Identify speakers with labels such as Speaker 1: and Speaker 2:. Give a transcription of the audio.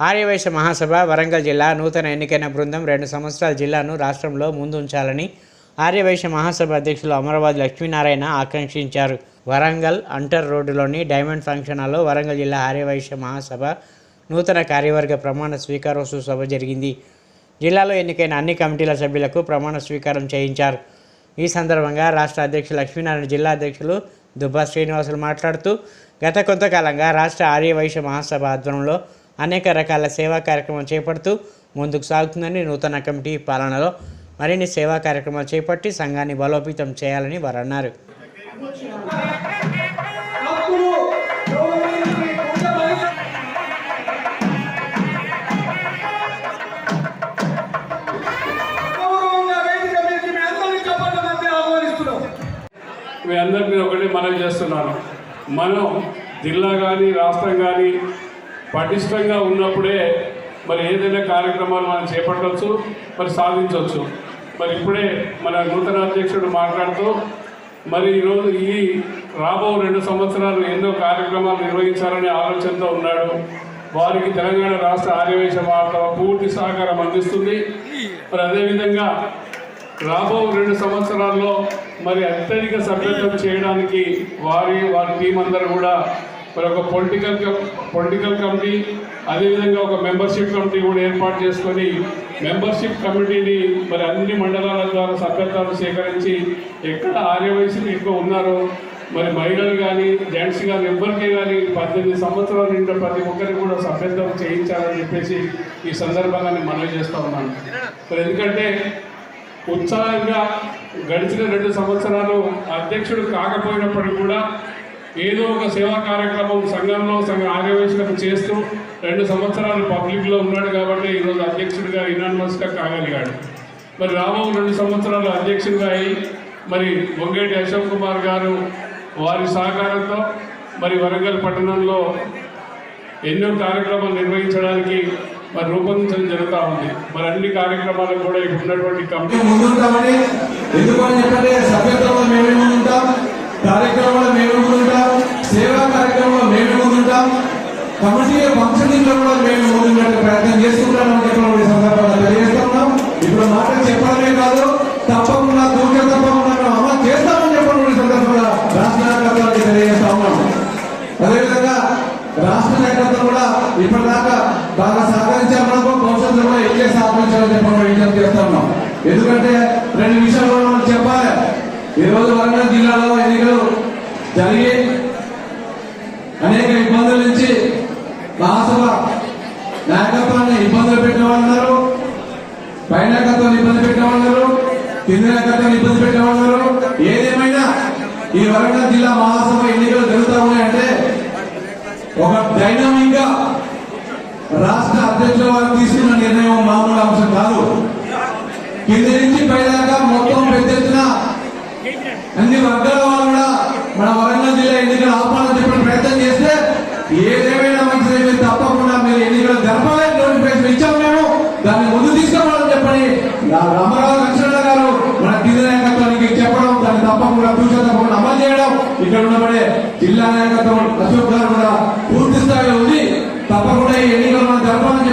Speaker 1: ఆర్యవైశ్య మహాసభ వరంగల్ జిల్లా నూతన ఎన్నికైన బృందం రెండు సంవత్సరాల జిల్లాను రాష్ట్రంలో ముందుంచాలని ఆర్యవైశ్య మహాసభ అధ్యక్షులు అమరావతి లక్ష్మీనారాయణ ఆకాంక్షించారు. వరంగల్ అంటర్ రోడ్డులోని డైమండ్ ఫంక్షన్ హాల్లో వరంగల్ జిల్లా ఆర్యవైశ్య మహాసభ నూతన కార్యవర్గ ప్రమాణ స్వీకారోత్సవ సభ జరిగింది. జిల్లాలో ఎన్నికైన అన్ని కమిటీల సభ్యులకు ప్రమాణ స్వీకారం చేయించారు. ఈ సందర్భంగా రాష్ట్ర అధ్యక్షులు లక్ష్మీనారాయణ జిల్లా అధ్యక్షులు దుబ్బా శ్రీనివాసులు మాట్లాడుతూ గత కొంతకాలంగా రాష్ట్ర ఆర్యవైశ్య మహాసభ ఆధ్వర్యంలో అనేక రకాల సేవా కార్యక్రమాలు చేపడుతూ ముందుకు సాగుతుందని నూతన కమిటీ పాలనలో మరిన్ని సేవా కార్యక్రమాలు చేపట్టి సంఘాన్ని బలోపేతం చేయాలని వారు అన్నారు.
Speaker 2: మీ
Speaker 3: అందరి మీద ఒకటి మనం చేస్తున్నాను. మనం జిల్లా కానీ రాష్ట్రం కానీ పటిష్టంగా ఉన్నప్పుడే మరి ఏదైనా కార్యక్రమాలు మనం చేపట్టవచ్చు మరి సాధించవచ్చు. మరి ఇప్పుడే మన నూతన అధ్యక్షుడు మాట్లాడుతూ మరి ఈరోజు ఈ రాబో రెండు సంవత్సరాలు ఎన్నో కార్యక్రమాలు నిర్వహించాలనే ఆలోచనతో ఉన్నాడు. వారికి తెలంగాణ రాష్ట్ర ఆర్యవేశ వార్త పూర్తి సహకారం అందిస్తుంది. మరి అదేవిధంగా రాబో రెండు సంవత్సరాల్లో మరి అత్యధిక సభ్యత్వం చేయడానికి వారి వారి టీం అందరూ కూడా మరి ఒక పొలిటికల్ పొలిటికల్ కమిటీ అదేవిధంగా ఒక మెంబర్షిప్ కమిటీ కూడా ఏర్పాటు చేసుకొని మెంబర్షిప్ కమిటీని మరి అన్ని మండలాల ద్వారా సభ్యత్వాలు సేకరించి ఎక్కడ ఆర్యవయసులు ఎక్కువ ఉన్నారో మరి మహిళలు కానీ జెంట్స్ కానీ ఎవరికే కానీ పద్దెనిమిది సంవత్సరాలు నిండా ప్రతి ఒక్కరికి కూడా సభ్యత్వం చేయించాలని చెప్పేసి ఈ సందర్భంగా నేను మనవి చేస్తూ ఉన్నాను. మరి ఎందుకంటే ఉత్సాహంగా గడిచిన రెండు సంవత్సరాలు అధ్యక్షుడు కాకపోయినప్పటికీ కూడా ఏదో ఒక సేవా కార్యక్రమం సంఘంలో సంఘ ఆర్యవేశులకు చేస్తూ రెండు సంవత్సరాలు పబ్లిక్లో ఉన్నాడు కాబట్టి ఈరోజు అధ్యక్షుడిగా ఇనానిమస్గా కాగలిగాడు. మరి రాబో రెండు సంవత్సరాలు అధ్యక్షుడిగా అయి మరి వంగేటి అశోక్ కుమార్ గారు వారి సహకారంతో మరి వరంగల్ పట్టణంలో ఎన్నో కార్యక్రమాలు నిర్వహించడానికి మరి రూపొందించడం జరుగుతూ ఉంది. మరి అన్ని కార్యక్రమాలకు కూడా ఇప్పుడు ఉన్నటువంటి కమిటీ
Speaker 4: ముందుంటామని ఎందుకు అని చెప్పంటే సభ్యత్వంలో మేమే ముందుంటాం కార్యక్రమంలో మేము ముందుంటాం సేవా కార్యక్రమంలో మేము ముందుంటాం కమిటీ ఫంక్షనింగ్ కూడా మేము ముందుండే ప్రయత్నం చేసుకుంటామని చెప్పడం ఈ సందర్భంగా తెలియజేస్తున్నాం ఇప్పుడు మాట చెప్పడమే కాదు తప్పకుండా దూకే తప్పకుండా మేము అమలు చేస్తామని చెప్పడం ఈ సందర్భంగా రాష్ట్ర నాయకత్వానికి తెలియజేస్తా ఉన్నాం. అదేవిధంగా రాష్ట్ర నాయకత్వం కూడా ఇప్పటిదాకా బాగా సహకరించారు మనకు భవిష్యత్తులో కూడా ఎక్కే సహకరించాలని చెప్పడం విజ్ఞప్తి చేస్తా ఎందుకంటే రెండు విషయాలు మనం చెప్పాలి. ఈరోజు వరంగల్ జిల్లాలో జరిగి అనేక ఇబ్బందుల నుంచి మహాసభ నాయకత్వాన్ని ఇబ్బందులు పెట్టిన వాళ్ళు ఉన్నారు. ఇబ్బంది పెట్టిన వాళ్ళు కింది నాయకత్వాన్ని ఇబ్బంది పెట్టిన వాళ్ళు ఏదేమైనా ఈ వరంగల్ జిల్లా మహాసభ ఎన్నికలు జరుగుతూ ఉన్నాయంటే ఒక డైనమిక్గా రాష్ట్ర అధ్యక్షుల వారు తీసుకున్న నిర్ణయం మామూలు అంశం కాదు. కింది పాలమూరు జిల్లా ఎన్నికలు ఆహ్వానం చెప్పిన ప్రయత్నం చేస్తే ఏదేమైనా మంచిదే మీరు తప్పకుండా మీరు ఎన్నికలు జరపాలని నోటిఫికేషన్ మేము. దాన్ని ముందు తీసుకురావాలని చెప్పని రామారావు లక్ష్మణ గారు మన కింది నాయకత్వానికి చెప్పడం దాన్ని తప్పకుండా చూసే తప్పకుండా అమలు చేయడం ఇక్కడ ఉన్నప్పుడే జిల్లా నాయకత్వం అశోక్ గారు కూడా పూర్తి స్థాయిలో ఉంది. తప్పకుండా ఈ ఎన్నికలు మనం జరపాలని